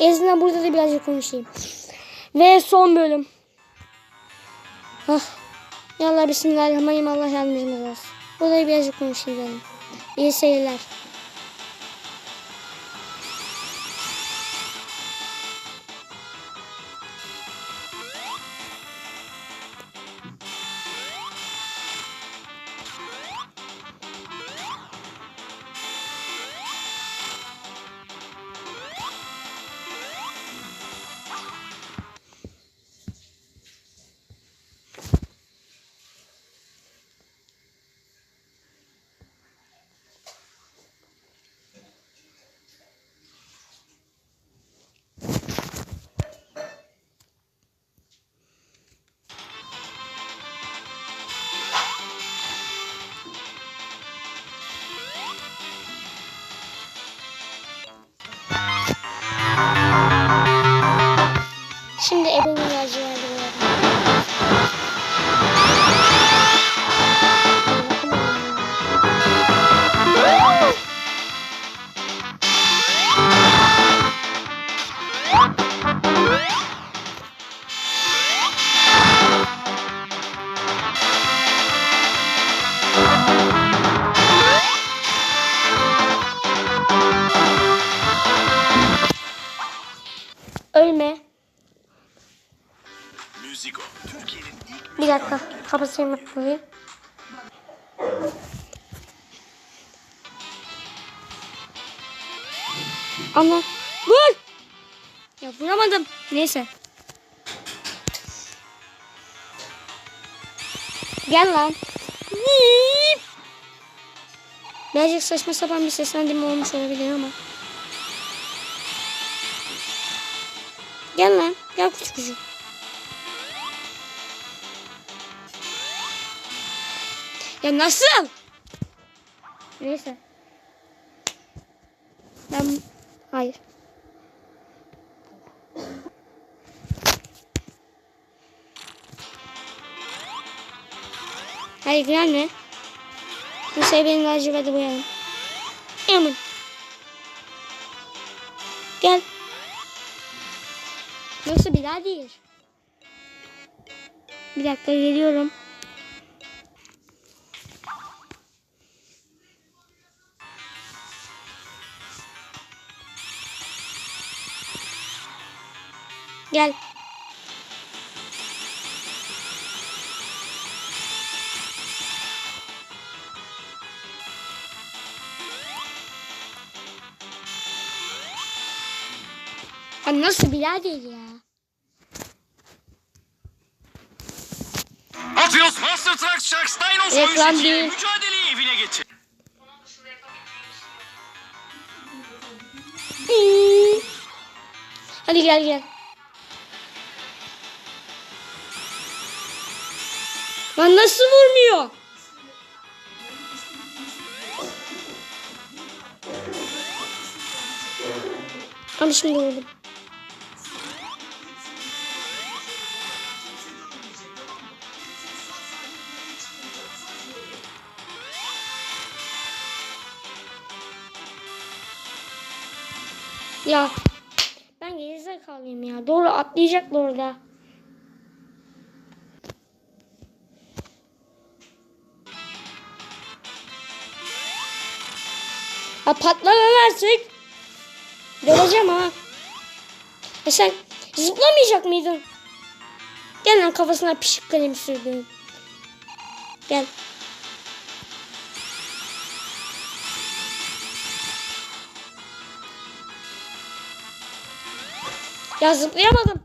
En azından burada da birazcık konuşayım. Ve son bölüm. Ah. Ya Allah bismillahirrahmanirrahim. Allah yardımcımız olsun. Burada birazcık konuşayım dedim. İyi seyirler. Bir dakika. Kapatayım burayı. Ama vur. Ya vuramadım. Neyse. Gel lan. Niip. Birazcık saçma sapan bir seslendirme olmuş olabilir ama. Gel lan. Gel küçük küçük. Ya nasıl? Neyse. Ben hayır. Hayır gelme. Bu sebebi laciverti boyayalım. Emin. Gel. Yoksa bir daha değil. Bir dakika geliyorum. Gel. Ya nasıl birader ya? Hot Wheels Monster Trucks Sharks Dinos Reklam oyun değil. mücadeleyi evine getir. Hadi gel gel. Lan nasıl vurmuyor? Ama şimdi vurdum. Ya ben gerizekalıyım ya. Doğru atlayacaklar orada. Ha patlama artık. Göreceğim ha. E sen zıplamayacak mıydın? Gel lan kafasına pişik kalem sürdüm. Gel. Ya zıplayamadım.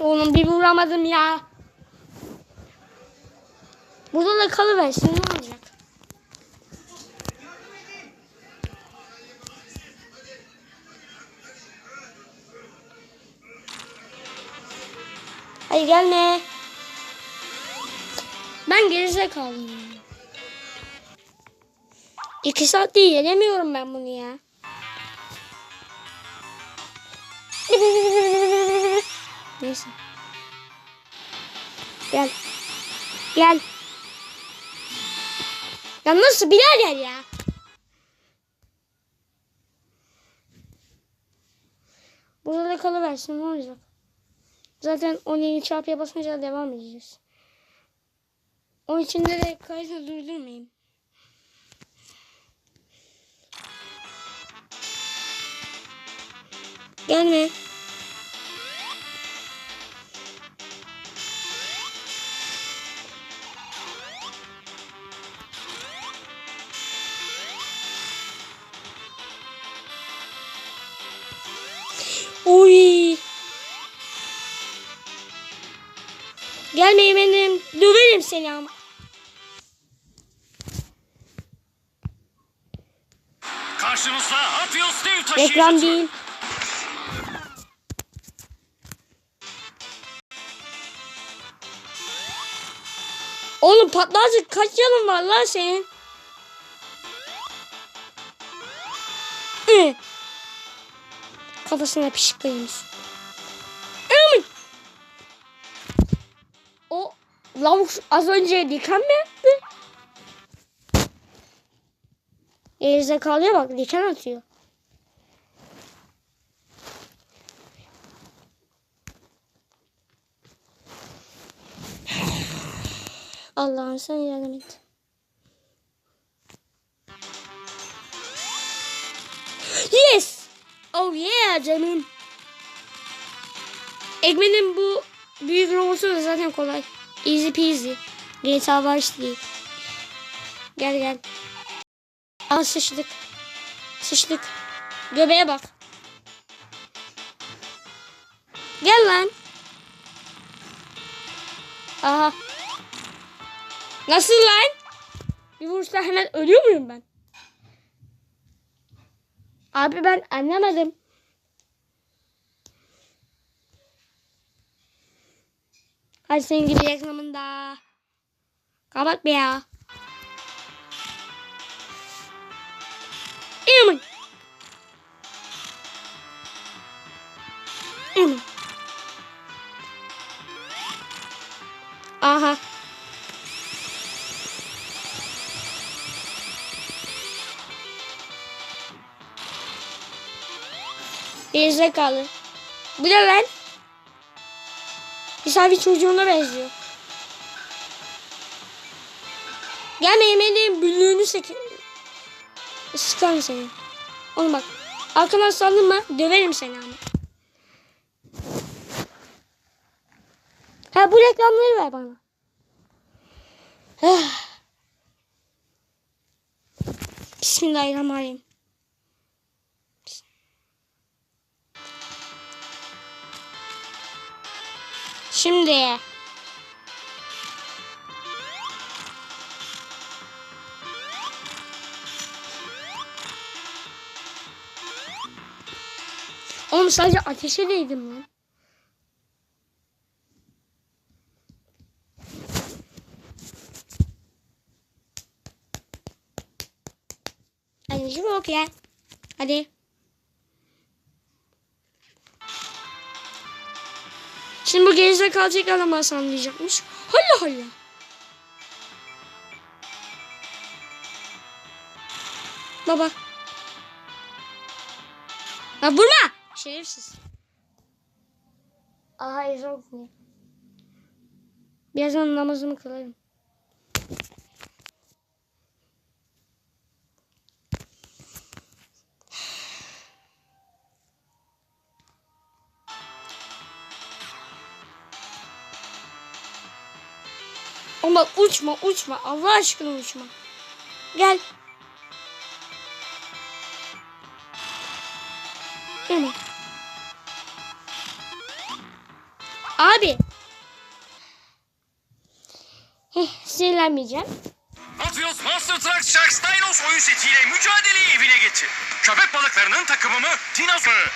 Oğlum bir vuramadım ya. Burada da kalıversin ne olacak? Hayır gelme. Ben gerizekalıyım. ya. İki saatte yenemiyorum ben bunu ya. Neyse. Gel. Gel. Ya nasıl birader ya? Burada da kalıversin ne olacak? Zaten 17 çarpıya basınca devam edeceğiz. Onun için de kaydı durdurmayayım. Gelme. Döverim seni ama. Karşınızda Hot Wheels dev taşıyıcı Reklam değil. Oğlum patlayacak kaç yanın var lan senin? Kafasına pişiklemiş. Aman. Lavuk az önce diken mi yaptı? Gerizekalıya bak diken atıyor. Allah'ım sen yardım et. Yes! Oh yeah canım. Ekmenin bu büyük robotu da zaten kolay. Easy peasy. GTA Vice değil. Gel gel. Aa sıçtık. Sıçtık. Göbeğe bak. Gel lan. Aha. Nasıl lan? Bir vuruşta hemen ölüyor muyum ben? Abi ben anlamadım. Hadi senin gibi reklamında. Kapat be ya. Aman. Aman. Aha. Gerizekalı. Bu ne lan? Misafir çocuğuna benziyor. Gelme yemeğinin büllüğünü sek... Sıkarım seni. Oğlum bak. Arkadan saldırma. Döverim seni ama. Ha bu reklamları ver bana. Ah. Bismillahirrahmanirrahim. Şimdi. Oğlum sadece ateşe değdim lan. Hadi çabuk ya. Hadi. Şimdi bu gerizekalı tekrar bana anlayacakmış. Holla holla. Baba. Ya vurma. Şerefsiz. Aha ezan okunuyor. Birazdan namazımı kılarım. Uçma uçma Allah aşkına uçma. Gel. Gel. Abi. Heh, sinirlenmeyeceğim. Wheels Monster Trucks Sharks Dinos oyun setiyle mücadeleyi evine getir. Köpek balıklarının takımı mı? Dinozor.